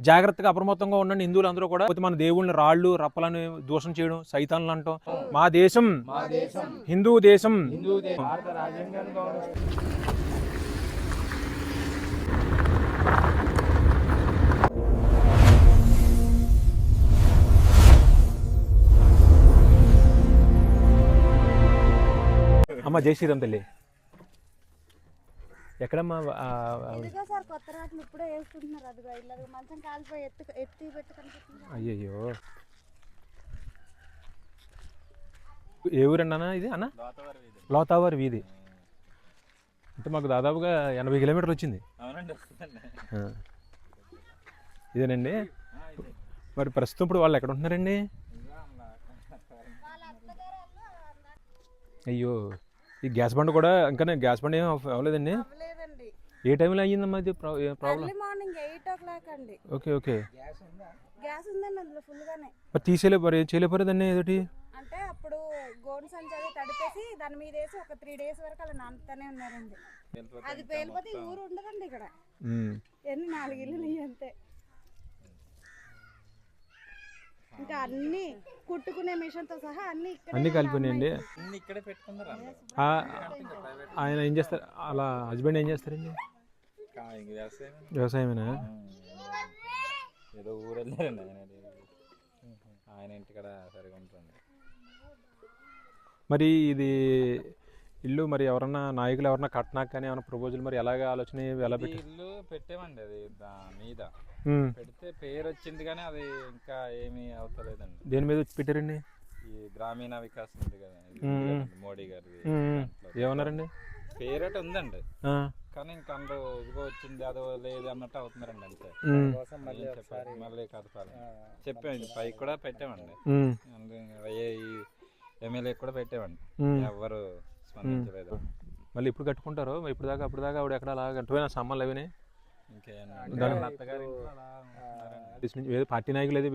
జాగ్రత్తగా అప్రమత్తంగా ఉండండి. హిందువులు అందరూ కూడా మన దేవుళ్ళని రాళ్ళు రప్పలని దోషం చేయడం సైతాన్లు అంటాం. మా దేశం హిందూ దేశం. అమ్మ జై శ్రీరామ్ తల్లి. ఎక్కడమ్మా? ఆ, ఆ, ఇదిగో సార్ కొత్త రాట్లు ఇప్పుడే వేసుకుంటున్నారు అదిగో ఇల్లు మంచం కాలిపోయి ఎత్తు ఎత్తి పెట్టి కనిపిస్తుంది అయ్యయ్యో. ఏ ఊరండి ఇది అన్న? లోతావారి వీధి. అంటే మాకు దాదాపుగా ఎనభై కిలోమీటర్లు వచ్చింది. ఇదేనండి? మరి ప్రస్తుతం ఇప్పుడు వాళ్ళు ఎక్కడ ఉంటున్నారండి? అయ్యో. ఈ గ్యాస్ బండ్ కూడా ఇంకా గ్యాస్ బండ్ ఏం అవ్వ- అవ్వలేదండి? అవ్వలేదండి ఏ టైంలో అయ్యిందమ్మా ఇది ప్రా- ఏ problem? Early morning eight o'clock అండి. Okay okay. గ్యాస్ ఉందండి అందులో ఫుల్ గానే మరి తీసేలే మరి చేయలేపోరేదండి ఏదోటి? అంటే అప్పుడు గోను సంచి అది తడిపేసి దాని మీద వేసి ఒక త్రీ డేస్ వరకు అలా నానుతూనే ఉన్నారండి. అది పేలిపోతే ఊరు ఉండదండి ఇక్కడ. ఎన్ని నాలుగు ఇల్లులు ఇవి అంతే ఇంకా అన్ని కుట్టుకునే మిషన్తో సహా అన్ని ఇక్కడ అన్నీ కలిపినాయండి అన్ని ఇక్కడే పెట్టుకున్నారు అందరూ. ఆ- ఆయన ఏం చేస్తారు? అలా హస్బెండ్ ఏం చేస్తారండి? వ్యవసాయమేనా? ఏదో ఊరు వెళ్ళారండి ఆయన ఇంటికాడ సరిగా ఉంటుంది మరి ఇది ఇల్లు మరి ఎవరన్నా నాయకులు ఎవరన్నా కట్టినాక కానీ ఏమైనా ప్రపోజల్ మరి ఎలాగ ఆలోచన ఎలా పెట్టి ఇల్లు పెట్టామండి అది దాని మీద. పెడితే పేరు వచ్చింది కానీ అది ఇంకా ఏమీ అవుతలేదండి. దేని మీద వచ్చి పెట్టారండి? ఈ గ్రామీణ వికాస్ ఉంది కదా మోడీ గారిది. దాంట్లో. ఏమన్నారండి? పేరట ఉందండి. ఆ. కానీ ఇంకా అందులో ఇదిగో వచ్చింది అదో లేదు అన్నట్టు అవుతున్నారండి అంతే. చెప్పాలి? మళ్ళీ కదపాలి చెప్పాము పైకి కూడా పెట్టామండి. ఉమ్. అందులో ఏ ఎమ్మెల్యే కూడా పెట్టామండి. ఎవరు స్పందించలేదు. మళ్ళీ ఇప్పుడు కట్టుకుంటారు ఇప్పుడు దాకా అప్పుడు దాకా ఆవిడ ఎక్కడ అలా కట్టుపోయిన సమ్మలు అవిని. పార్టీ నాయకులు అయితే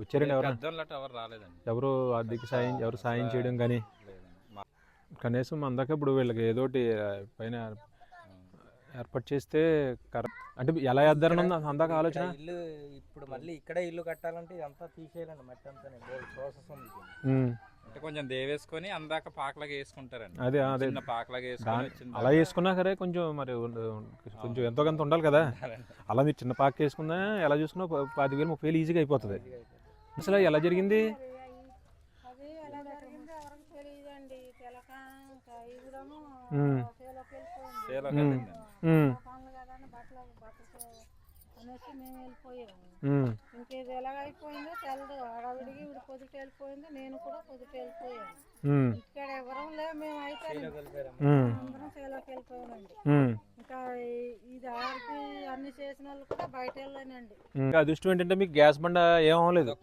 వచ్చారండి ఎవరు రాలేదండి. ఎవరు ఆర్థిక సాయం ఎవరు సాయం చేయడం కానీ కనీసం అందాక ఇప్పుడు వీళ్ళకి ఏదోటి పైన ఏర్పాటు చేస్తే కరెక్ట్ అంటే ఎలా వేద్దారని ఉందా? అందాక ఆలోచన? ఇల్లు ఇప్పుడు మళ్ళీ ఇక్కడే ఇల్లు కట్టాలంటే ఇదంతా తీసేయాలండి మట్టి అంతా ప్రాసెస్ ఉంది. అంటే కొంచెం దేవేసుకొని అందాక పాకలాగా వేసుకుంటారండి. అదే అదే. చిన్న పాకలాగా వేసుకొని అలా వేసుకున్నా సరే కొంచెం మరి కొంచెం ఎంతో కొంత ఉండాలి కదా. అలా మీరు చిన్న పాక వేసుకున్నా ఎలా చూసుకున్నా ప- పాతిక వేలు ముప్పై వేలు ఈజీగా అయిపోతుంది. అసలు ఎలా జరిగింది? అనేసి మేము వెళ్ళిపోయాము. ఉమ్. ఇంకేది ఎలాగైపోయిందో తెలదు. ఆడవిడికి ఇప్పుడు పొద్దుట వెళ్ళిపోయింది నేను కూడా పొద్దుట వెళ్ళిపోయాను. ఉమ్. ఇక్కడ ఎవరం లేవు మేము అయితే ఉమ్. అందరం చేలోకి వెళ్ళిపోయామండి. ఉమ్. ఇంకా ఈ- ఇది ఆడికి అన్ని చేసిన వాళ్ళు కూడా బయట వెళ్ళానండి. ఇంకా అదృష్టం ఏంటంటే మీకు గ్యాస్ బండ ఏం అవ్వలేదు?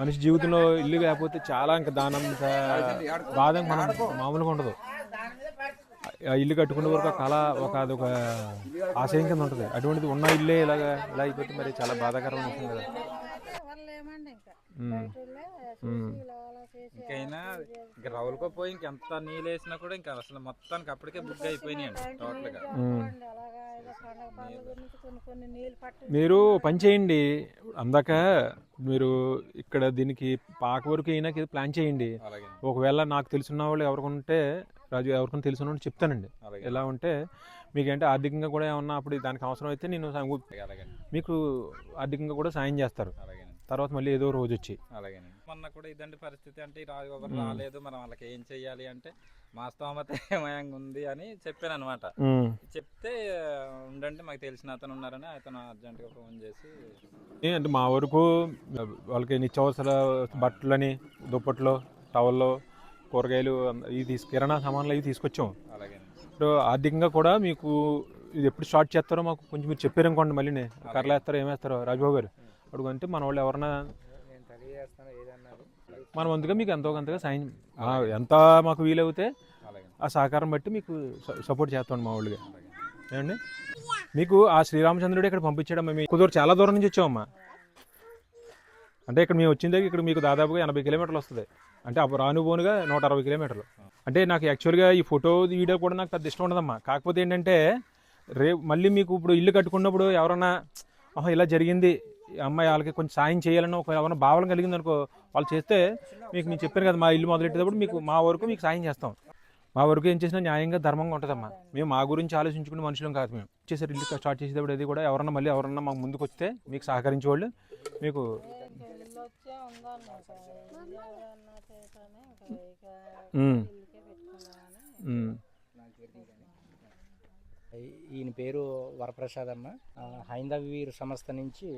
మనిషి జీవితంలో ఇల్లు లేకపోతే చాలా ఇంకా దానంత బాధ మనం మామూలుగా ఉండదు. ఇల్లు కట్టుకునే వరకు ఒక కళ ఒక అదొక ఆశయం కింద ఉంటుంది. అటువంటిది ఉన్న ఇల్లే ఇలాగా ఇలా అయిపోతే మరి చాలా బాధాకరమైన విషయం కదా. ఇంకైనా ఇంకా రౌలుకో పోయి ఇంకెంత నీళ్ళు వేసినా కూడా ఇంకా అసలు మొత్తానికి అప్పటికే బుక్ అయిపోయినాయండి టోటల్గా మీరు పని చేయండి. అందాక మీరు ఇక్కడ దీనికి పాక వరకు అయినాక ఇది ప్లాన్ చేయండి. అలాగే. ఒకవేళ నాకు తెలిసిన వాళ్ళు ఎవరికి ఉంటే రాజు ఎవరికైనా తెలిసిన వాళ్ళు చెప్తానండి. అలాగే. ఎలా ఉంటే మీకంటే ఆర్థికంగా కూడా ఏమన్నా అప్పుడు దానికి అవసరం అయితే నేను మీకు ఆర్థికంగా కూడా సాయం చేస్తారు. అలాగే. తర్వాత మళ్ళీ ఏదో రోజు వచ్చి. అలాగే మొన్న కూడా ఇదండి పరిస్థితి అంటే ఒకరు రాలేదు మనం వాళ్ళకి ఏం చెయ్యాలి అంటే మా స్తోమత ఏమయంగా ఉంది అని చెప్పాను అనమాట చెప్తే ఉండండి మాకు తెలిసిన అతను ఉన్నారని అతను అర్జెంటుగా ఫోన్ చేసి ఏ అంటే మా వరకు వాళ్ళకి నిత్యావసర బట్టలని దుప్పట్లు టవల్లో కూరగాయలు ఇవి తీసు కిరాణా సామాన్లు అవి తీసుకొచ్చాం. అలాగే ఇప్పుడు ఆర్థికంగా కూడా మీకు ఇది ఎప్పుడు స్టార్ట్ చేస్తారో మాకు కొంచెం మీరు చెప్పారనుకోండి మళ్ళీ కర్రలు వేస్తారో ఏమేస్తారో రాజబాబు గారు. అడుగు అంటే మన వాళ్ళు ఎవరన్నా మనం అందుకే మీకు ఎంతో కొంతగా సాయం ఎంత మాకు వీలవుతే ఆ సహకారం బట్టి మీకు సపోర్ట్ చేస్తాం మా వాళ్ళుగా. ఏమండి? మీకు ఆ శ్రీరామచంద్రుడు ఇక్కడ పంపించాడమ్మా. మీ దూరం చాలా దూరం నుంచి వచ్చామమ్మా అంటే ఇక్కడ మేము వచ్చిన దగ్గర ఇక్కడ మీకు దాదాపుగా ఎనభై కిలోమీటర్లు వస్తుంది. అంటే అప్పుడు రాను పోనుగా నూట అరవై కిలోమీటర్లు. అంటే నాకు యాక్చువల్గా ఈ ఫోటో వీడియో కూడా నాకు పెద్ద ఇష్టం ఉండదమ్మా. కాకపోతే ఏంటంటే రే మళ్ళీ మీకు ఇప్పుడు ఇల్లు కట్టుకున్నప్పుడు ఎవరన్నా ఆహా ఇలా జరిగింది. అమ్మాయి వాళ్ళకి కొంచెం సాయం చేయాలని ఒక ఎవరైనా భావన కలిగింది అనుకో వాళ్ళు చేస్తే మీకు నేను చెప్పాను కదా మా ఇల్లు మొదలెట్టేటప్పుడు మీకు మా వరకు మీకు సాయం చేస్తాం. మా వరకు ఏం చేసినా న్యాయంగా ధర్మంగా ఉంటుందమ్మా. మేము మా గురించి ఆలోచించుకునే మనుషులం కాదు మేము. చేసారు ఇల్లు స్టార్ట్ చేసేటప్పుడు అది కూడా ఎవరన్నా మళ్ళీ ఎవరన్నా మాకు ముందుకు వస్తే మీకు సహకరించే వాళ్ళు మీకు ఈయన పేరు వరప్రసాద్ అన్న హైందవ వీరు సంస్థ నుంచి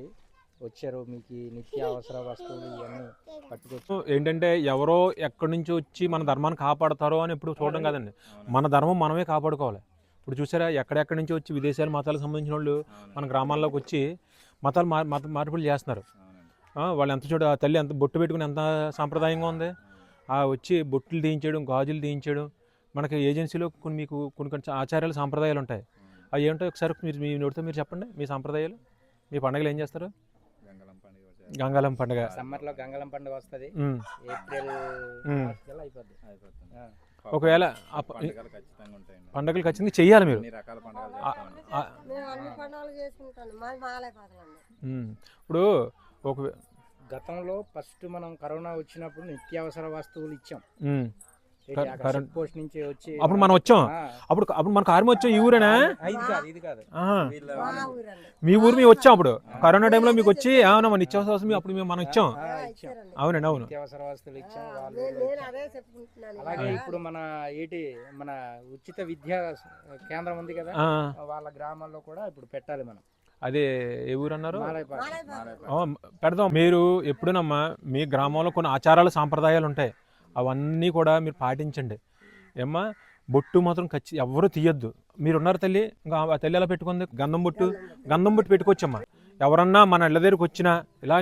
వచ్చారు మీకు నిత్య అవసర వస్తువులు ఇవన్నీ పట్టుకొచ్చి ఏంటంటే ఎవరో ఎక్కడి నుంచి వచ్చి మన ధర్మాన్ని కాపాడతారో అని ఇప్పుడు చూడడం కాదండి. మన ధర్మం మనమే కాపాడుకోవాలి. ఇప్పుడు చూసారా ఎక్కడెక్కడి నుంచి వచ్చి విదేశాల మతాలకు సంబంధించిన వాళ్ళు మన గ్రామాల్లోకి వచ్చి మతాలు మార్ మత మార్పులు చేస్తున్నారు. వాళ్ళు ఎంత చూడ తల్లి ఎంత బొట్టు పెట్టుకుని ఎంత సాంప్రదాయంగా ఉంది? ఆ వచ్చి బొట్టులు తీయించడం గాజులు తీయించడం మనకి ఏజెన్సీలో కొన్ని మీకు కొన్ని కొన్ని ఆచారాలు సాంప్రదాయాలు ఉంటాయి. అవి ఏంటో ఒకసారి మీరు మీ నోటితో మీరు చెప్పండి మీ సాంప్రదాయాలు మీ పండుగలు ఏం చేస్తారు? గంగాలం పండుగ. సమ్మర్లో గంగళం పండుగ వస్తది. ఏప్రిల్ అయిపోద్ది. ఒకవేళ పండుగలు ఖచ్చితంగా ఉంటాయండి. పండుగలు ఖచ్చితంగా చెయ్యాలి మీరు. ఇప్పుడు ఒక గతంలో ఫస్ట్ మనం కరోనా వచ్చినప్పుడు నిత్యావసర వస్తువులు ఇచ్చాం. కరెంట్- పోస్ట్ నుంచి వచ్చి అప్పుడు మనం వచ్చాం. అప్పుడు అప్పుడు మన కారు వచ్చాం ఈ ఊరేనా? ఇది కాదు మా ఊరు మేము వచ్చాం అప్పుడు. కరోనా టైంలో మీకు వచ్చి అవునా మన నిత్యావసర వస్తువులు అప్పుడు మేము మనం ఇచ్చాం. ఇచ్చారండి. అవునండి అవును. నిత్యావసర వస్తువులు ఇచ్చాం వాళ్ళు నేను నేను అదే చెప్పుకుంటున్నాను. అలాగే ఇప్పుడు మన ఏంటి మన ఉచిత విద్యా కేంద్రం ఉంది కదా వాళ్ళ గ్రామాల్లో కూడా ఇప్పుడు పెట్టాలి మనం. అదే ఏ ఊరు అన్నారు పెడదాం. మీరు ఎప్పుడునమ్మా మీ గ్రామంలో కొన్ని ఆచారాలు సాంప్రదాయాలు ఉంటాయి. అవన్నీ కూడా మీరు పాటించండి. ఏమ్మా? బొట్టు మాత్రం ఖచ్చి ఎవరు తీయొద్దు. మీరు ఉన్నారు తల్లి ఇంకా ఆ తల్లి ఎలా పెట్టుకుంది? గంధం బొట్టు? గంధం బొట్టు పెట్టుకోవచ్చమ్మా. ఎవరన్నా మన ఇళ్ళ దగ్గరికి వచ్చినా ఇలా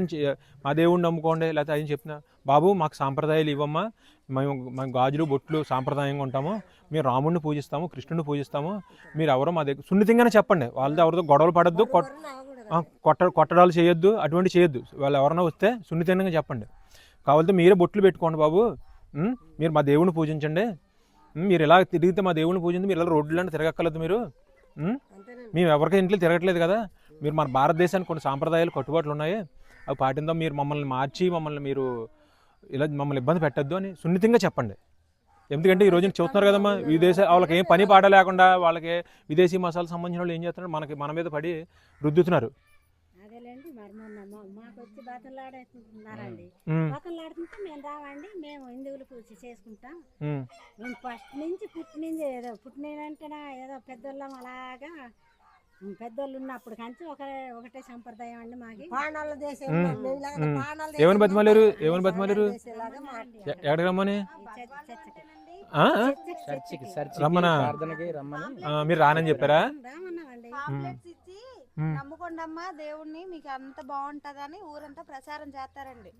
మా దేవుడిని నమ్ముకోండి లేకపోతే ఆయన చెప్పిన బాబు మాకు సాంప్రదాయాలు ఇవ్వమ్మా. మేము మేము గాజులు బొట్లు సాంప్రదాయంగా ఉంటాము. మేము రాముడిని పూజిస్తాము కృష్ణుడిని పూజిస్తాము. మీరు ఎవరో మా దగ్గర సున్నితంగానే చెప్పండి. వాళ్ళతో ఎవరితో గొడవలు పడద్దు కొట్ట కొట్టడాలు చేయొద్దు అటువంటి చేయొద్దు. వాళ్ళు ఎవరైనా వస్తే సున్నితంగా చెప్పండి. కావాలంటే మీరే బొట్లు పెట్టుకోండి బాబు? మీరు మా దేవుని పూజించండి? మీరు ఎలా తిరిగితే మా దేవుని పూజించి మీరు ఇలా రోడ్లలో తిరగక్కర్లేదు మీరు. మేము ఎవరికి ఇంట్లో తిరగట్లేదు కదా. మీరు మన భారతదేశానికి కొన్ని సాంప్రదాయాలు కట్టుబాట్లు ఉన్నాయి. అవి పాటిందాం. మీరు మమ్మల్ని మార్చి మమ్మల్ని మీరు ఇలా మమ్మల్ని ఇబ్బంది పెట్టద్దు అని సున్నితంగా చెప్పండి. ఎందుకంటే ఈ రోజున చూస్తున్నారు కదమ్మా విదేశ వాళ్ళకి ఏం పని పాట లేకుండా వాళ్ళకి విదేశీ మసాలా సంబంధించిన వాళ్ళు ఏం చేస్తున్నారు మనకి మన మీద పడి రుద్దుతున్నారు. అదేలేండి మరి మొన్న మా- మాకు వచ్చి బతలాడుతున్నారండి బతలాడుతుంటే మేము రావండి మేము హిందువులు పూజ చేసుకుంటాం. మేము. ఫస్ట్ నుంచి పుట్టి నుంచి ఏదో పుట్టినంటేనా ఏదో పెద్దోళ్ళం అలాగా. పెద్దోళ్ళు ఉన్నప్పుడు కంచి ఒక ఒకటే సంప్రదాయం అండి మాకి. పానాల దేశం ఏమని దేశం బతిమాలేరు? ఏమని బతిమాలేరు? ఎక్కడికి రమ్మని? మీరు రానని చెప్పారా? రామన్నామండి. నమ్ముకోండమ్మా దేవుణ్ణి మీకు అంత బాగుంటదని ఊరంతా ప్రచారం చేస్తారండి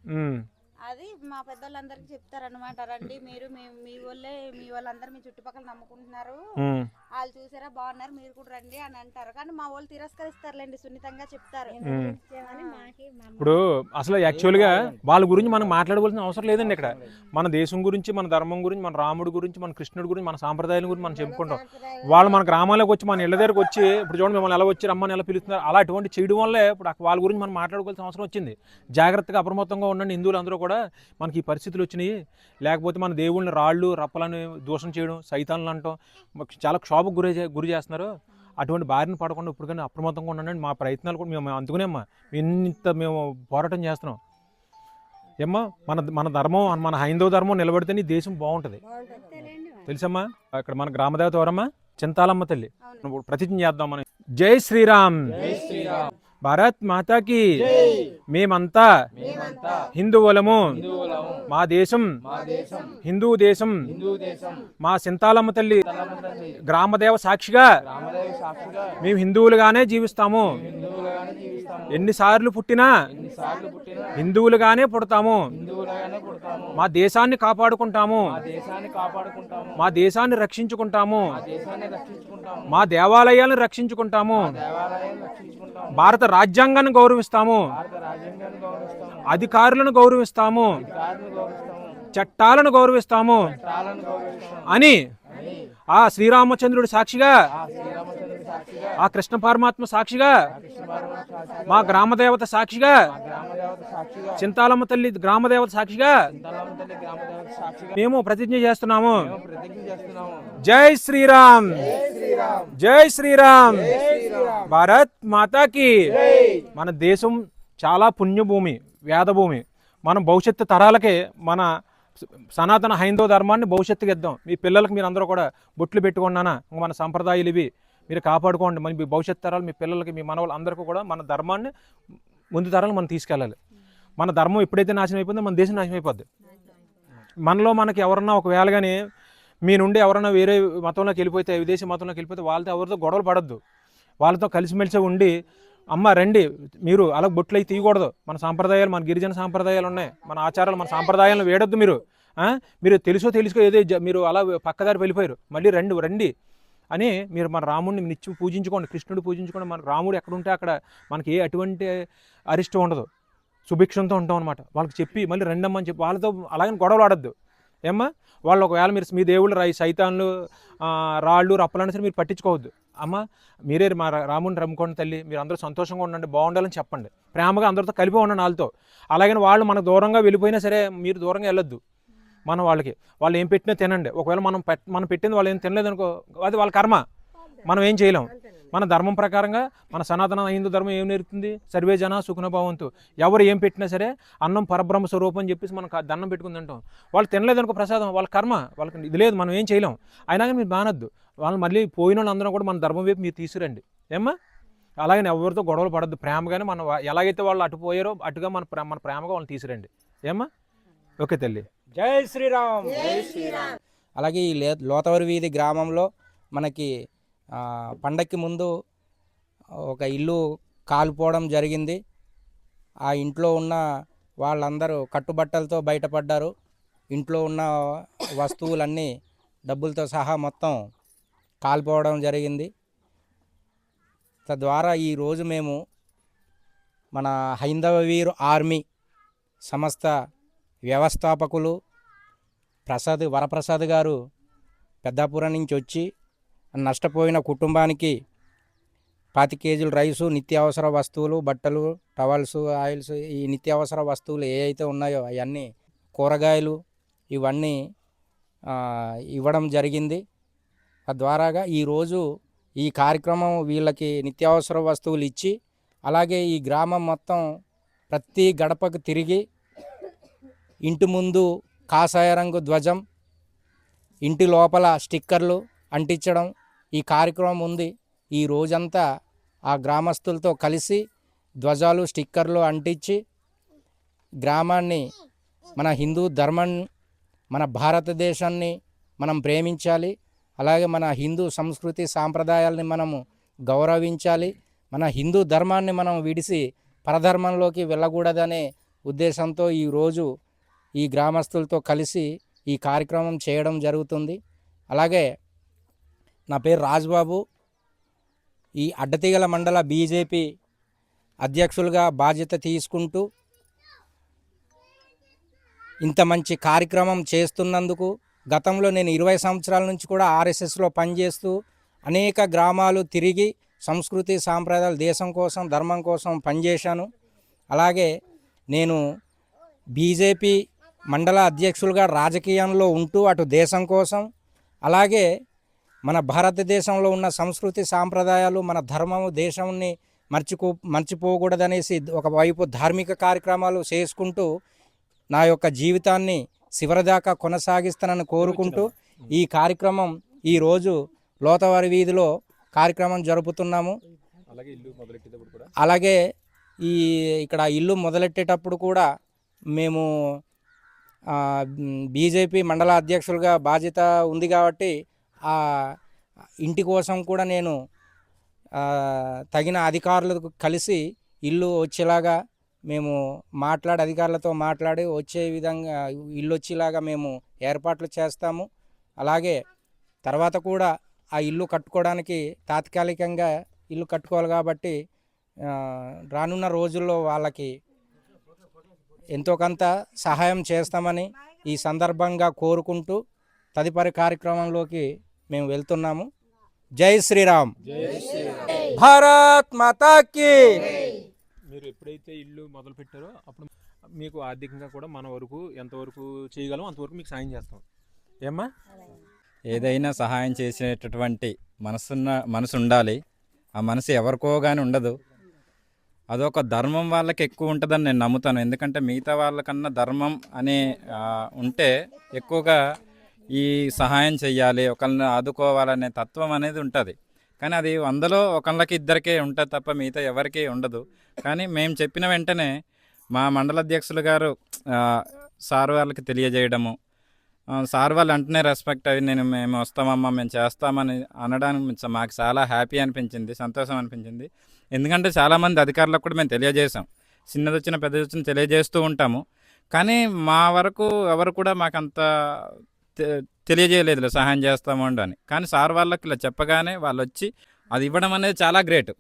అది మా పెద్దోళ్ళందరికీ చెప్తారనమాట రండి మీరు మీ- మీ వాళ్ళే మీ వాళ్ళందరూ మీ చుట్టుపక్కల నమ్ముకుంటున్నారు. వాళ్ళు చూసారా బాగున్నారు మీరు కూడా రండి అని అంటారు. కానీ మా వాళ్ళు తిరస్కరిస్తారులేండి సున్నితంగా చెప్తారు. ఇప్పుడు అసలు యాక్చువల్గా వాళ్ళ గురించి మనం మాట్లాడవలసిన అవసరం లేదండి ఇక్కడ. మన దేశం గురించి మన ధర్మం గురించి మన రాముడి గురించి మన కృష్ణుడి గురించి మన సాంప్రదాయాల గురించి మనం చెప్పుకుంటాం. వాళ్ళు మన గ్రామాలకు వచ్చి మన ఇళ్ళ దగ్గరకు వచ్చి ఇప్పుడు చూడండి మిమ్మల్ని ఎలా వచ్చి రమ్మని ఎలా పిలుస్తున్నారు అలా అటువంటి చేయడం వల్లే ఇప్పుడు వాళ్ళ గురించి మనం మాట్లాడుకోవాల్సిన అవసరం వచ్చింది. జాగ్రత్తగా అప్రమత్తంగా ఉండండి హిందువులు అందరూ కూడా. మనకి ఈ పరిస్థితులు వచ్చినాయి. లేకపోతే మన దేవుళ్ళని రాళ్ళు రప్పలని దూషణ చేయడం సైతాన్లు అంటాం చాలా క్షోభకు గురి గురి చేస్తున్నారు. అటువంటి బారిన పడకుండా ఇప్పుడు కానీ అప్రమత్తంగా ఉండండి. మా ప్రయత్నాలు కూడా మేము అందుకునేమ్మా ఇంత మేము పోరాటం చేస్తున్నాం. ఏమ్మా మన మన ధర్మం మన హైందవ ధర్మం నిలబడితేనే ఈ దేశం బాగుంటుంది. తెలుసమ్మా? అక్కడ మన గ్రామదేవత ఎవరమ్మా? చింతాలమ్మ తల్లి. ప్రతిజ్ఞ చేద్దాం మనం. జై శ్రీరామ్. భారత్ మాతాకి మేమంతా హిందువులము మా దేశం. హిందూ దేశం. మా సింతాలమ్మ తల్లి గ్రామదేవ సాక్షిగా మేము హిందువులుగానే జీవిస్తాము. ఎన్నిసార్లు పుట్టినా హిందువులుగానే పుడతాము. మా దేశాన్ని కాపాడుకుంటాము. మా దేశాన్ని రక్షించుకుంటాము. మా దేవాలయాలను రక్షించుకుంటాము. భారత రాజ్యాంగాన్ని గౌరవిస్తాము. అధికారులను గౌరవిస్తాము. చట్టాలను గౌరవిస్తాము. అని ఆ శ్రీరామచంద్రుడి సాక్షిగా ఆ కృష్ణ పరమాత్మ సాక్షిగా మా గ్రామదేవత సాక్షిగా చింతాలమ్మ తల్లి గ్రామదేవత సాక్షిగా మేము ప్రతిజ్ఞ చేస్తున్నాము. జై శ్రీరామ్. జై శ్రీరామ్. భారత్ మాతాకి. మన దేశం చాలా పుణ్యభూమి వేదభూమి మనం భవిష్యత్తు తరాలకే మన సనాతన హైందవ ధర్మాన్ని భవిష్యత్తుకి ఇద్దాం మీ పిల్లలకు మీరు అందరూ కూడా బొట్లు పెట్టుకున్నానా? మన సంప్రదాయాలు ఇవి. మీరు కాపాడుకోండి. మన మీ భవిష్యత్ తరాలు మీ పిల్లలకి మీ మనవాళ్ళు అందరికీ కూడా మన ధర్మాన్ని ముందు తరాలు మనం తీసుకెళ్ళాలి. మన ధర్మం ఎప్పుడైతే నాశనం అయిపోతుందో మన దేశం నాశనం అయిపోద్ది. మనలో మనకి ఎవరన్నా ఒకవేళ కానీ మీ నుండి ఎవరన్నా వేరే మతంలోకి వెళ్ళిపోతే విదేశీ మతంలోకి వెళ్ళిపోతే వాళ్ళతో ఎవరితో గొడవలు పడద్దు. వాళ్ళతో కలిసిమెలిసి ఉండి అమ్మ రండి మీరు అలా బొట్లు అయితే తీయకూడదు. మన సాంప్రదాయాలు మన గిరిజన సాంప్రదాయాలు ఉన్నాయి. మన ఆచారాలు మన సాంప్రదాయాలను వేడొద్దు మీరు. మీరు తెలుసో తెలుసుకో ఏదో మీరు అలా పక్కదారి వెళ్ళిపోయారు. మళ్ళీ రండి రండి అని మీరు మన రాముడిని నిత్యం పూజించుకోండి కృష్ణుడు పూజించుకోండి. మన రాముడు ఎక్కడుంటే అక్కడ మనకి ఏ అటువంటి అరిష్టం ఉండదు. సుభిక్షంతో ఉంటాం అనమాట వాళ్ళకి చెప్పి మళ్ళీ రెండమ్మని చెప్పి వాళ్ళతో అలాగని గొడవలు ఆడద్దు. ఏమ్మా? వాళ్ళు ఒకవేళ మీరు మీ దేవుళ్ళు రై సైతాన్లు రాళ్ళు రప్పలు సరే మీరు పట్టించుకోవద్దు. అమ్మ మీరే మా రాముని రమ్ముకోండి తల్లి మీరు అందరూ సంతోషంగా ఉండండి బాగుండాలని చెప్పండి. ప్రేమగా అందరితో కలిపి ఉండండి వాళ్ళతో అలాగే వాళ్ళు మనకు దూరంగా వెళ్ళిపోయినా సరే మీరు దూరంగా వెళ్ళొద్దు. మనం వాళ్ళకి. వాళ్ళు ఏం పెట్టినా తినండి. ఒకవేళ మనం పెట్ మనం పెట్టింది వాళ్ళు ఏం తినలేదు అనుకో అది వాళ్ళ కర్మ. మనం ఏం చేయలేం. మన ధర్మం ప్రకారంగా మన సనాతన హిందూ ధర్మం ఏం నేర్పుతుంది? సర్వే జన సుఖనభావంతో ఎవరు ఏం పెట్టినా సరే అన్నం పరబ్రహ్మ స్వరూపం అని చెప్పేసి మనం దండం పెట్టుకుని వాళ్ళు తినలేదు అనుకో ప్రసాదం వాళ్ళ కర్మ. వాళ్ళకి ఇది లేదు మనం ఏం చేయలేం. అయినా కానీ మీరు బానద్దు వాళ్ళు మళ్ళీ పోయిన వాళ్ళందరూ కూడా మన ధర్మం వైపు మీరు తీసుకురండి. ఏమ్మా? అలాగని ఎవరితో గొడవలు పడద్దు. ప్రేమగానే మనం ఎలాగైతే వాళ్ళు అటు పోయారో అటుగా మన ప్రే- మన ప్రేమగా వాళ్ళని తీసుకురండి. ఏమ్మా? ఓకే తల్లి. జై శ్రీరామ్. అలాగే ఈ లే లోతవరి వీధి గ్రామంలో మనకి పండక్కి ముందు ఒక ఇల్లు కాలిపోవడం జరిగింది. ఆ ఇంట్లో ఉన్న వాళ్ళందరూ కట్టుబట్టలతో బయటపడ్డారు. ఇంట్లో ఉన్న వస్తువులన్నీ డబ్బులతో సహా మొత్తం కాలిపోవడం జరిగింది. తద్వారా ఈరోజు మేము మన హైందవ వీరు ఆర్మీ సంస్థ వ్యవస్థాపకులు ప్రసాద్ వరప్రసాద్ గారు పెద్దాపురం నుంచి వచ్చి నష్టపోయిన కుటుంబానికి పాతి కేజీలు రైసు నిత్యావసర వస్తువులు బట్టలు టవల్స్ ఆయిల్స్ ఈ నిత్యావసర వస్తువులు ఏ అయితే ఉన్నాయో అవన్నీ కూరగాయలు ఇవన్నీ ఇవ్వడం జరిగింది. తద్వారాగా ఈరోజు ఈ కార్యక్రమం వీళ్ళకి నిత్యావసర వస్తువులు ఇచ్చి అలాగే ఈ గ్రామం మొత్తం ప్రతి గడపకు తిరిగి ఇంటి ముందు కాషాయ రంగు ధ్వజం ఇంటి లోపల స్టిక్కర్లు అంటించడం ఈ కార్యక్రమం ఉంది. ఈ రోజంతా ఆ గ్రామస్తులతో కలిసి ధ్వజాలు స్టిక్కర్లు అంటించి గ్రామాన్ని మన హిందూ ధర్మం మన భారతదేశాన్ని మనం ప్రేమించాలి. అలాగే మన హిందూ సంస్కృతి సాంప్రదాయాల్ని మనము గౌరవించాలి. మన హిందూ ధర్మాన్ని మనం విడిసి పరధర్మంలోకి వెళ్ళకూడదనే ఉద్దేశంతో ఈరోజు ఈ గ్రామస్తులతో కలిసి ఈ కార్యక్రమం చేయడం జరుగుతుంది. అలాగే నా పేరు రాజ్బాబు. ఈ అడ్డతీగల మండల బీజేపీ అధ్యక్షులుగా బాధ్యత తీసుకుంటూ ఇంత మంచి కార్యక్రమం చేస్తున్నందుకు గతంలో నేను ఇరవై సంవత్సరాల నుంచి కూడా ఆర్ఎస్ఎస్లో పనిచేస్తూ అనేక గ్రామాలు తిరిగి సంస్కృతి సాంప్రదాయాలు దేశం కోసం ధర్మం కోసం పనిచేశాను. అలాగే నేను బీజేపీ మండల అధ్యక్షులుగా రాజకీయంలో ఉంటూ అటు దేశం కోసం అలాగే మన భారతదేశంలో ఉన్న సంస్కృతి సాంప్రదాయాలు మన ధర్మము దేశంని మర్చిపో మర్చిపోకూడదనేసి ఒకవైపు ధార్మిక కార్యక్రమాలు చేసుకుంటూ నా యొక్క జీవితాన్ని చివరిదాకా కొనసాగిస్తానని కోరుకుంటూ ఈ కార్యక్రమం ఈరోజు లోతవారి వీధిలో కార్యక్రమం జరుపుతున్నాము. అలాగే ఈ ఇక్కడ ఇల్లు మొదలెట్టేటప్పుడు కూడా మేము బీజేపీ మండల అధ్యక్షులుగా బాధ్యత ఉంది కాబట్టి ఆ ఇంటి కోసం కూడా నేను తగిన అధికారులకు కలిసి ఇల్లు వచ్చేలాగా మేము మాట్లాడి అధికారులతో మాట్లాడి వచ్చే విధంగా ఇల్లు వచ్చేలాగా మేము ఏర్పాట్లు చేస్తాము. అలాగే తర్వాత కూడా ఆ ఇల్లు కట్టుకోవడానికి తాత్కాలికంగా ఇల్లు కట్టుకోవాలి కాబట్టి రానున్న రోజుల్లో వాళ్ళకి ఎంతో కొంత సహాయం చేస్తామని ఈ సందర్భంగా కోరుకుంటూ తదుపరి కార్యక్రమంలోకి మేము వెళ్తున్నాము. జై శ్రీరామ్. భారత్ మాతాకి. మీరు ఎప్పుడైతే ఇల్లు మొదలు పెట్టారో అప్పుడు మీకు ఆర్థికంగా కూడా మన వరకు ఎంతవరకు చేయగలం అంతవరకు మీకు సాయం చేస్తాం. ఏమ్మా? ఏదైనా సహాయం చేసేటటువంటి మనసున్న మనసు ఉండాలి. ఆ మనసు ఎవరికో కానీ ఉండదు. అదొక ధర్మం వాళ్ళకి ఎక్కువ ఉంటుందని నేను నమ్ముతాను. ఎందుకంటే మిగతా వాళ్ళకన్నా ధర్మం అనే ఉంటే ఎక్కువగా ఈ సహాయం చేయాలి ఒకరిని ఆదుకోవాలనే తత్వం అనేది ఉంటుంది. కానీ అది వందలో ఒకళ్ళకి ఇద్దరికే ఉంటుంది తప్ప మిగతా ఎవరికీ ఉండదు. కానీ మేము చెప్పిన వెంటనే మా మండల అధ్యక్షులు గారు సార్ వాళ్ళకి తెలియజేయడము. సార్ వాళ్ళు అంటనే రెస్పెక్ట్ అవి నేను మేము వస్తామమ్మా మేము చేస్తామని అనడానికి మాకు చాలా హ్యాపీ అనిపించింది సంతోషం అనిపించింది. ఎందుకంటే చాలామంది అధికారులకు కూడా మేము తెలియజేసాం చిన్నది వచ్చిన పెద్దది వచ్చిన తెలియజేస్తూ ఉంటాము. కానీ మా వరకు ఎవరు కూడా మాకు తెలియజేయలేదు సహాయం చేస్తాము అని కానీ సార్ వాళ్ళకి ఇలా చెప్పగానే వాళ్ళు వచ్చి అది ఇవ్వడం అనేది చాలా గ్రేట్.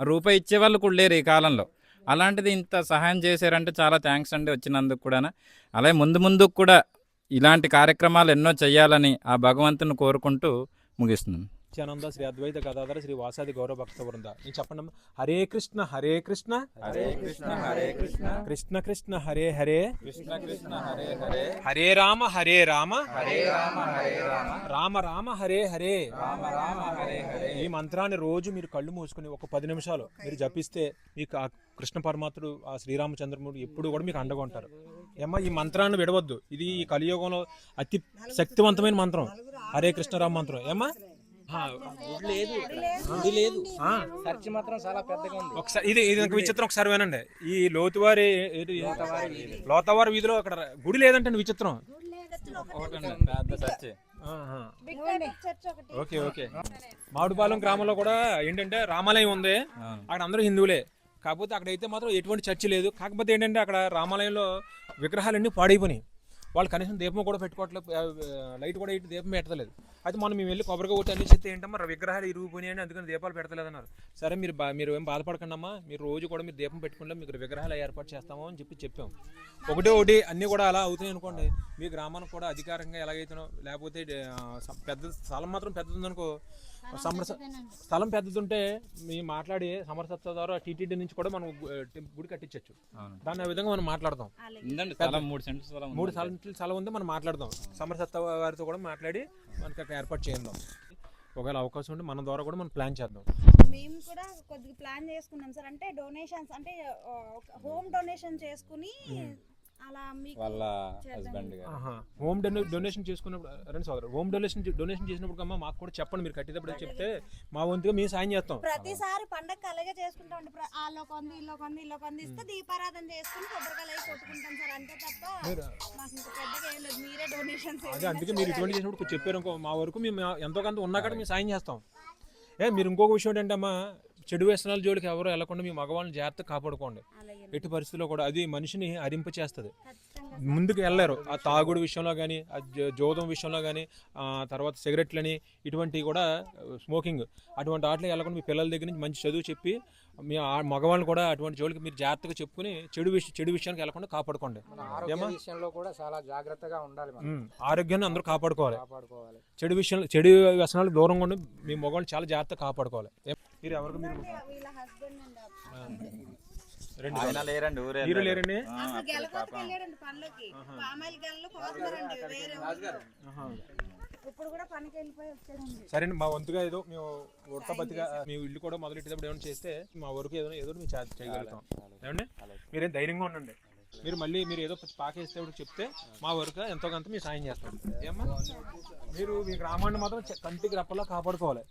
రూపాయి ఇచ్చే వాళ్ళు కూడా లేరు ఈ కాలంలో. అలాంటిది ఇంత సహాయం చేశారంటే చాలా థ్యాంక్స్ అండి వచ్చినందుకు కూడా అలాగే ముందు ముందుకు కూడా ఇలాంటి కార్యక్రమాలు ఎన్నో చేయాలని ఆ భగవంతుని కోరుకుంటూ ముగిస్తున్నాను నిత్యానంద శ్రీ అద్వైత గదాధర శ్రీ వాసాది గౌరవ భక్త వృంద నేను చెప్పండి. హరే కృష్ణ హరే కృష్ణ. హరే కృష్ణ హరే కృష్ణ. కృష్ణ కృష్ణ హరే హరే. కృష్ణ కృష్ణ హరే హరే. హరే రామ హరే రామ. హరే రామ హరే రామ. రామ రామ హరే హరే. రామ రామ హరే హరే. ఈ మంత్రాన్ని రోజు మీరు కళ్ళు మూసుకుని ఒక పది నిమిషాలు మీరు జపిస్తే మీకు ఆ కృష్ణ పరమాత్ముడు ఆ శ్రీరామచంద్రముడు ఎప్పుడు కూడా మీకు అండగా ఉంటారు. ఏమ్మా ఈ మంత్రాన్ని విడవద్దు. ఇది ఈ కలియుగంలో అతి శక్తివంతమైన మంత్రం. హరే కృష్ణ రామ మంత్రం. ఏమ్మా? లేదు. ఇది లేదు. ఆ, చర్చి మాత్రం చాలా పెద్దగా ఉంది. ఒకసారి ఇది ఇది ఒక విచిత్రం ఒకసారి వినండి. ఈ లోతువారి లోతవారి వీధిలో అక్కడ గుడి లేదంటే విచిత్రం? ఒకటి ఉంది, పెద్ద చర్చి. ఆహా. చర్చ్ ఒకటి. Okay okay. మామిడిపాలెం గ్రామంలో కూడా ఏంటంటే రామాలయం ఉంది. అక్కడ అందరూ హిందువులే. కాకపోతే అక్కడైతే మాత్రం ఎటువంటి చర్చి లేదు. కాకపోతే ఏంటంటే అక్కడ రామాలయంలో విగ్రహాలన్నీ పాడైపోయినాయి. వాళ్ళు కనీసం దీపం కూడా పెట్టుకోవట్లేదు. లైట్ కూడా ఇటు దీపం పెట్టలేదు. అయితే మనం మేము వెళ్ళి కొబ్బరిగా కొట్టి అన్ని చెప్తే ఏంటమ్మా విగ్రహాలు ఇరిగిపోయినాయని అందుకని దీపాలు పెడతలేదన్నారు. సరే మీరు మీరు ఏం బాధపడకండి అమ్మా మీరు రోజు కూడా మీరు దీపం పెట్టుకుంటే మీకు విగ్రహాలు ఏర్పాటు చేస్తాము అని చెప్పి చెప్పాం. ఒకటే ఒకటి అన్నీ కూడా అలా అవుతున్నాయి అనుకోండి. మీ గ్రామానికి కూడా అధికారంగా ఎలాగైతేనో లేకపోతే పెద్ద స్థలం మాత్రం పెద్దది ఉందనుకో సమరస స్థలం పెద్దదుంటే మీ మాట్లాడి సమరసత్వ ద్వారా టీటీడీ నుంచి కూడా మనం గుడి కట్టించవచ్చు. దాన్ని ఆ విధంగా మనం మాట్లాడదాం మూడు సెంట్లు స్థలం మూడు ఉంది. మనం మాట్లాడదాం. సమరసత్వ గారితో కూడా మాట్లాడి మనకి అక్కడ ఏర్పాటు చేద్దాం ఒకవేళ అవకాశం ఉంటే మన ద్వారా కూడా మనం ప్లాన్ చేద్దాం. మేము కూడా కొద్దిగా ప్లాన్ చేసుకున్నాం సార్. అంటే డొనేషన్స్ అంటే హోమ్ డొనేషన్ చేసుకుని వాళ్ళ చేద్దాం. హస్బెండ్ గారు. హోమ్ డొనేషన్ చేసుకున్నప్పుడు రండి సోదరు హోమ్ డొనేషన్ డొనేషన్ చేసినప్పుడు అమ్మా మాకు కూడా చెప్పండి మీరు కట్టేటప్పుడు చెప్తే మా వంతుగా మేము సాయం చేస్తాం. ప్రతిసారి పండగ అలాగే చేసుకుంటాం అండి ఇల్లో కొంది ఇల్లో కొంది ఇస్తే దీపారాధన చేసుకుని కొబ్బరికాయలు కొట్టుకుంటాం సార్. అంతే తప్ప మాకు ఇంకా పెద్దగా ఏం లేదు. మీరే డొనేషన్స్ అదే అందుకే మీరు ఇటువంటి చేసినప్పుడు చెప్పారు మా వరకు మేము ఎంతో కొంత ఉన్నా కూడా మేము సాయం చేస్తాం. ఏ మీరు ఇంకొక విషయం ఏంటంటే అమ్మా చెడు వ్యసనాల జోలికి ఎవరు వెళ్ళకుండా మీ మగవాళ్ళని జాగ్రత్తగా కాపాడుకోండి. ఎట్టి పరిస్థితుల్లో కూడా అది మనిషిని హరింప చేస్తుంది. ముందుకు వెళ్ళారు ఆ తాగుడు విషయంలో కానీ ఆ జోదం విషయంలో కానీ తర్వాత సిగరెట్లని ఇటువంటివి కూడా స్మోకింగ్ అటువంటి వాటికి వెళ్ళకుండా మీ పిల్లల దగ్గర నుంచి మంచి చదువు చెప్పి మీ ఆ మగవాళ్ళని కూడా అటువంటి జోలికి మీరు జాగ్రత్తగా చెప్పుకుని చెడు విషయం చెడు విషయానికి వెళ్ళకుండా కాపాడుకోండి? విషయంలో కూడా చాలా జాగ్రత్తగా ఉండాలి ఆరోగ్యాన్ని అందరూ కాపాడుకోవాలి. కాపాడుకోవాలి. చెడు విషయాలు చెడు వ్యసనాలు దూరంగా ఉండి మీ మగవాళ్ళు చాలా జాగ్రత్తగా కాపాడుకోవాలి. మీరు ఎవరికి మీరు వీళ్ళ హస్బెండ్ అండి రెండు ఆయన లేరండి ఊరే మీరు లేరండి? అసలు గెలకోతకి వెళ్ళాడండి పనులకి. పామాయిల్ గెలలు కోస్తున్నారండి వేరే ఊరు. ఆహా. ఇప్పుడు కూడా పనికి వెళ్ళిపోయి వచ్చాడండి. సరే మా వంతుగా ఏదో మేము ఉడతబతిగా మీ ఇల్లు కూడా మొదలెట్టేటప్పుడు ఏమైనా చేస్తే మా వరకు ఏదో ఏదో మేము చేయగలుగుతాం. ఏమండి? మీరేం ధైర్యంగా ఉండండి. మీరు మళ్ళీ మీరు ఏదో పాకేస్తే చెప్తే మా వరకు ఎంతో కొంత మేము సాయం చేస్తాం. ఏమ్మా? మీరు మీ గ్రామాన్ని మాత్రం కంటికి రెప్పలా కాపాడుకోవాలి?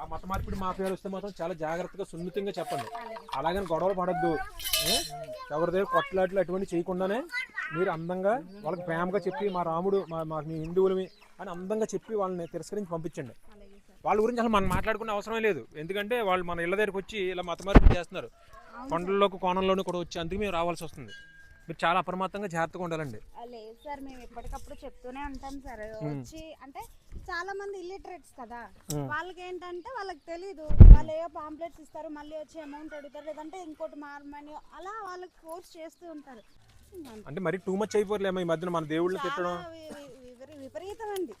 ఆ మత మార్పిడి మాఫియాలు వస్తే మాత్రం చాలా జాగ్రత్తగా సున్నితంగా చెప్పండి. అలాగని గొడవలు పడద్దు. ఎవరి దగ్గర కొట్లాట్లు అటువంటి చేయకుండానే మీరు అందంగా వాళ్ళకి ప్రేమగా చెప్పి మా రాముడు మా మా మీ హిందువులమి అని అందంగా చెప్పి వాళ్ళని తిరస్కరించి పంపించండి. వాళ్ళ గురించి అసలు మనం మాట్లాడుకునే అవసరమే లేదు. ఎందుకంటే వాళ్ళు మన ఇళ్ళ దగ్గరికి వచ్చి ఇలా మత మార్పిడి చేస్తున్నారు. కొండల్లోకి కోణంలోనూ కూడా వచ్చి అందుకు మేము రావాల్సి వస్తుంది. మీరు చాలా అప్రమత్తంగా జాగ్రత్తగా ఉండాలండి. లేదు సార్ మేము ఎప్పటికప్పుడు చెప్తూనే ఉంటాం సార్. వచ్చి అంటే చాలా మంది ఇల్లిటరేట్స్ కదా. వాళ్ళకి ఏంటంటే వాళ్ళకి తెలియదు వాళ్ళు ఏవో పాంప్లెట్స్ ఇస్తారు మళ్ళీ వచ్చి అమౌంట్ అడుగుతారు లేదంటే ఇంకోటి మారమని అలా వాళ్ళకి ఫోర్స్ చేస్తూ ఉంటారు. అంటే మరి టూ మచ్ అయిపోర్లేమో ఈ మధ్యన మన దేవుళ్ళని చాలా తిట్టడం విపరీతం అండి.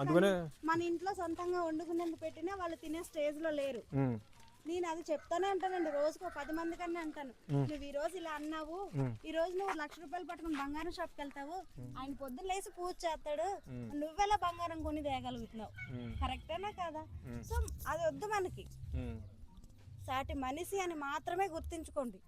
అందుకనే మన ఇంట్లో సొంతంగా వండుకునేందుకు పెట్టినా వాళ్ళు తినే స్టేజ్లో లేరు. నేను అది చెప్తానే అంటానండి రోజుకు పది మంది కన్నా అంటాను నువ్వు ఈ రోజు ఇలా అన్నావు ఈ రోజు నువ్వు లక్ష రూపాయలు పట్టుకుని బంగారం షాప్కి వెళ్తావు ఆయన పొద్దున్న లేచి పూజ చేస్తాడు నువ్వెలా బంగారం కొని తేగలుగుతున్నావు. కరెక్టేనా కదా? సో అది వద్దు మనకి. సాటి మనిషి అని మాత్రమే గుర్తించుకోండి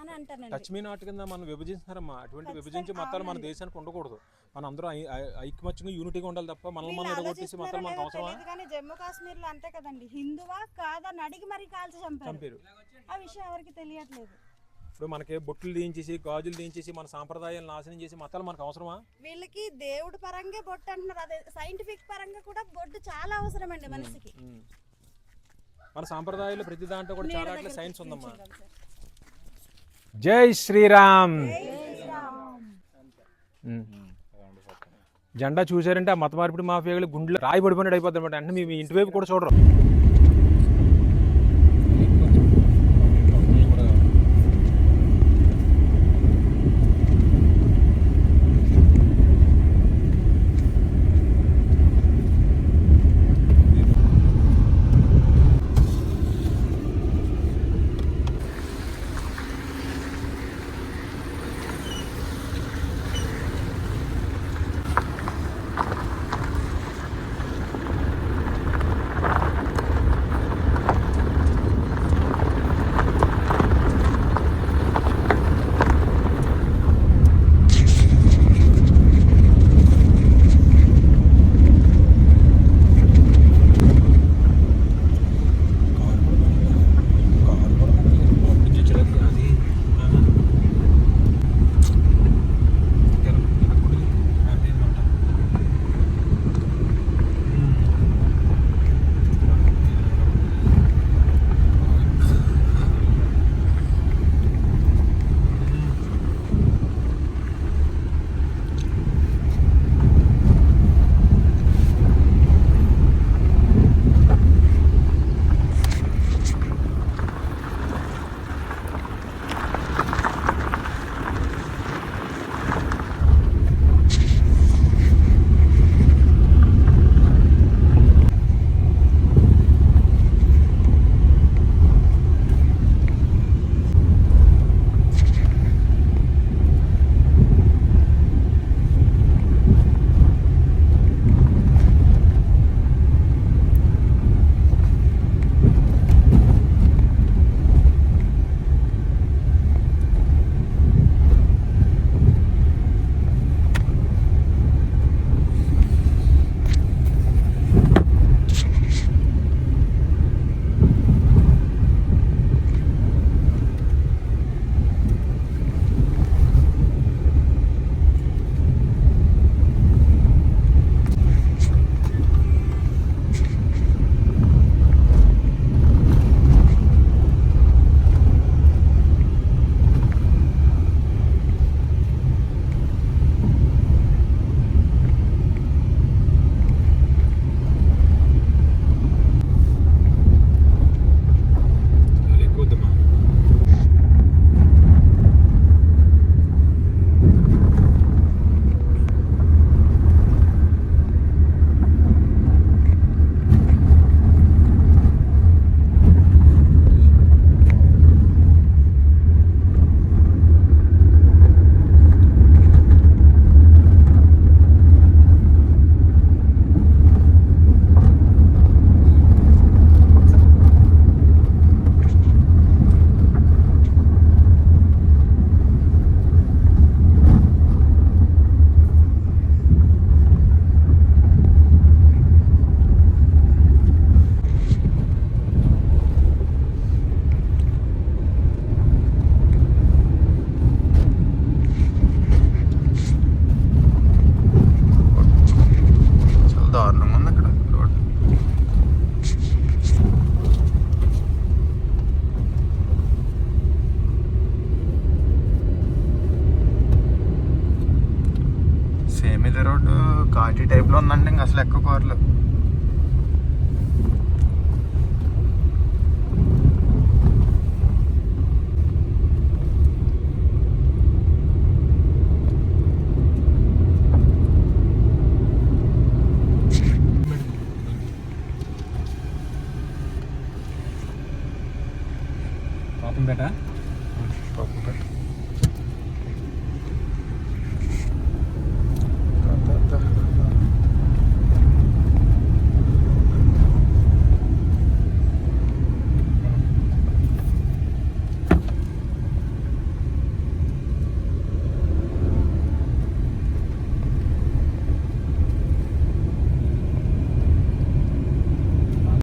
అని అంటానండి. టచ్ మీ నాట్ కింద మనం విభజిస్తున్నారమ్మా అటువంటి విభజించే మతాలు మన దేశానికి ఉండకూడదు. మన అందరూ ఐ- ఐ- ఐకమత్యంగా యూనిటీగా ఉండాలి తప్ప మనం మనం ఎడగొట్టేసి ఆలోచిస్తున్నారో మనకు అవసరమా? తెలియదు కానీ జమ్మూ కాశ్మీర్లో అంతే కదండి. హిందువా కాదా అని అడిగి మరి కాల్చి చంపారు. ఆ విషయం ఎవరికి తెలియట్లేదు. ఇప్పుడు మనకి బొట్లు దించేసి గాజులు దించేసి మన సాంప్రదాయాలు నాశనం చేసి మతాలు మనకు అవసరమా? వీళ్ళకి దేవుడు పరంగా బొట్టు అంటున్నారు. అదే సైంటిఫిక్ పరంగా కూడా బొట్టు చాలా అవసరం అండి మనిషికి. మన సాంప్రదాయాలు ప్రతి దాంట్లో కూడా చాలా అట్లా సైన్స్ ఉందమ్మా. జై శ్రీరామ్. జెండా చూసారంటే ఆ మత మార్పిడి మాఫియాలు గుండెలు రాయి పడిపోయినట్టు అయిపోద్ది అనమాట అంటే మీ ఇంటి వైపు కూడా చూడరు.